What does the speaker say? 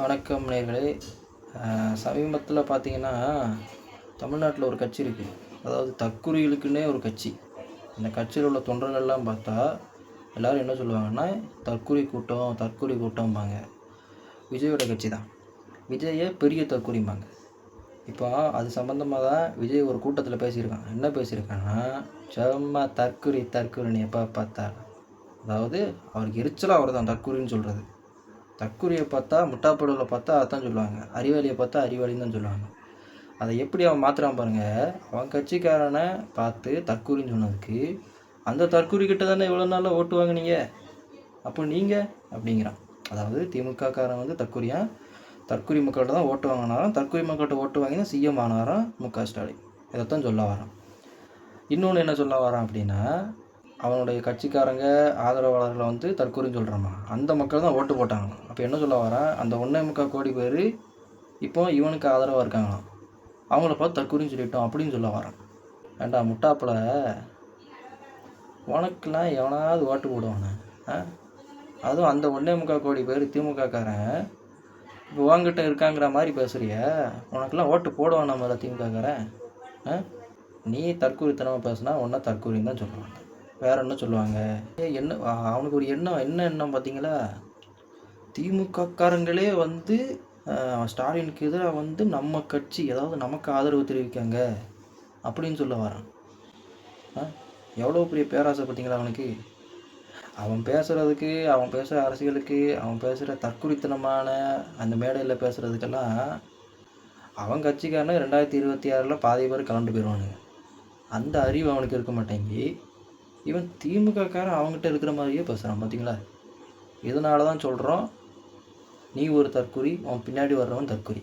வணக்கம் நேர்களே. சமீபத்தில் பார்த்தீங்கன்னா தமிழ்நாட்டில் ஒரு கட்சி இருக்குது அதாவது தற்குறிகளுக்குன்னே ஒரு கட்சி. அந்த கட்சியில் உள்ள தொண்டர்கள்லாம் பார்த்தா எல்லோரும் என்ன சொல்லுவாங்கன்னா தற்குறி கூட்டம் தற்குறி கூட்டம்பாங்க. விஜயோட கட்சி தான். விஜயை பெரிய தற்குறிம்பாங்க. இப்போ அது சம்மந்தமாக தான் விஜய் ஒரு கூட்டத்தில் பேசியிருக்கான். என்ன பேசியிருக்கான்னா செம்ம தற்குறி தற்குறின்னு எப்போ பார்த்தா அதாவது அவருக்கு எரிச்சலாக அவர் தான் தற்குறின்னு சொல்கிறது தற்குறியை பார்த்தா முட்டாப்படவில் பார்த்தா அதான் சொல்லுவாங்க. அறிவாளியை பார்த்தா அறிவாளின்னு தான் சொல்லுவாங்க. அதை எப்படி அவன் மாற்றுறான் பாருங்கள் அவன் கட்சிக்காரனை பார்த்து தற்குறின்னு சொன்னதுக்கு அந்த தற்கூரி கிட்ட தானே இவ்வளோ நாளில் ஓட்டு வாங்குனீங்க? அப்போ நீங்கள் அப்படிங்கிறான். அதாவது திமுக காரன் வந்து தற்குறியா? தற்குறி மக்கள்கிட்ட தான் ஓட்டு வாங்கினாராம். தற்குறி மக்கள்கிட்ட ஓட்டு வாங்கி தான் சிஎம் ஆனாராம் மு க ஸ்டாலின். இதைத்தான் சொல்ல வரான். இன்னொன்று என்ன சொல்ல வரான் அப்படின்னா அவனுடைய கட்சிக்காரங்க ஆதரவாளர்களை வந்து தற்கூறின்னு சொல்கிறாமா அந்த மக்கள் தான் ஓட்டு போட்டாங்களாம். அப்போ என்ன சொல்ல வரேன் அந்த ஒன்றே முக்கால் கோடி பேர் இப்போ இவனுக்கு ஆதரவாக இருக்காங்களாம். அவங்கள பார்த்து தற்கொலைன்னு சொல்லிட்டோம் அப்படின்னு சொல்ல வரான் ஏண்டா முட்டாப்பில்? உனக்கெல்லாம் எவனாவது ஓட்டு போடுவானே? ஆ? அதுவும் அந்த ஒன்றே முக்கால் கோடி பேர் திமுகக்காரன். இப்போ உங்ககிட்ட இருக்காங்கிற மாதிரி பேசுகிறிய உனக்கெல்லாம் ஓட்டு போடுவான் நம்மள திமுகக்காரன்? ஆ? நீ தற்கூரித்தனமாக பேசுனா ஒன்றா தற்கூரின்னு தான் சொல்லுவாங்க. வேற என்ன சொல்லுவாங்க? ஏ என்ன அவனுக்கு ஒரு எண்ணம் என்ன எண்ணம் பார்த்தீங்களா? திமுகக்காரங்களே வந்து ஸ்டாலினுக்கு எதிராக வந்து நம்ம கட்சி அதாவது நமக்கு ஆதரவு தெரிவிக்காங்க அப்படின்னு சொல்ல வரான். ஆ எவ்வளோ பெரிய பேராசை பார்த்தீங்களா அவனுக்கு? அவன் பேசுகிறதுக்கு அவன் பேசுகிற அரசியலுக்கு அவன் பேசுகிற தற்குறித்தனமான அந்த மேடையில் பேசுகிறதுக்கெல்லாம் அவன் கட்சிக்காரன ரெண்டாயிரத்தி இருபத்தி ஆறில் பாதி பேர் கலந்து போயிடுவானுங்க அந்த அறிவு அவனுக்கு இருக்க மாட்டேங்கி ஈவன் திமுகக்காரன் அவங்ககிட்ட இருக்கிற மாதிரியே பேசுகிறான் பார்த்தீங்களா இதனால தான் சொல்கிறோம் நீ ஒரு தற்கொலை உன் பின்னாடி வர்றவன் தற்கொலை.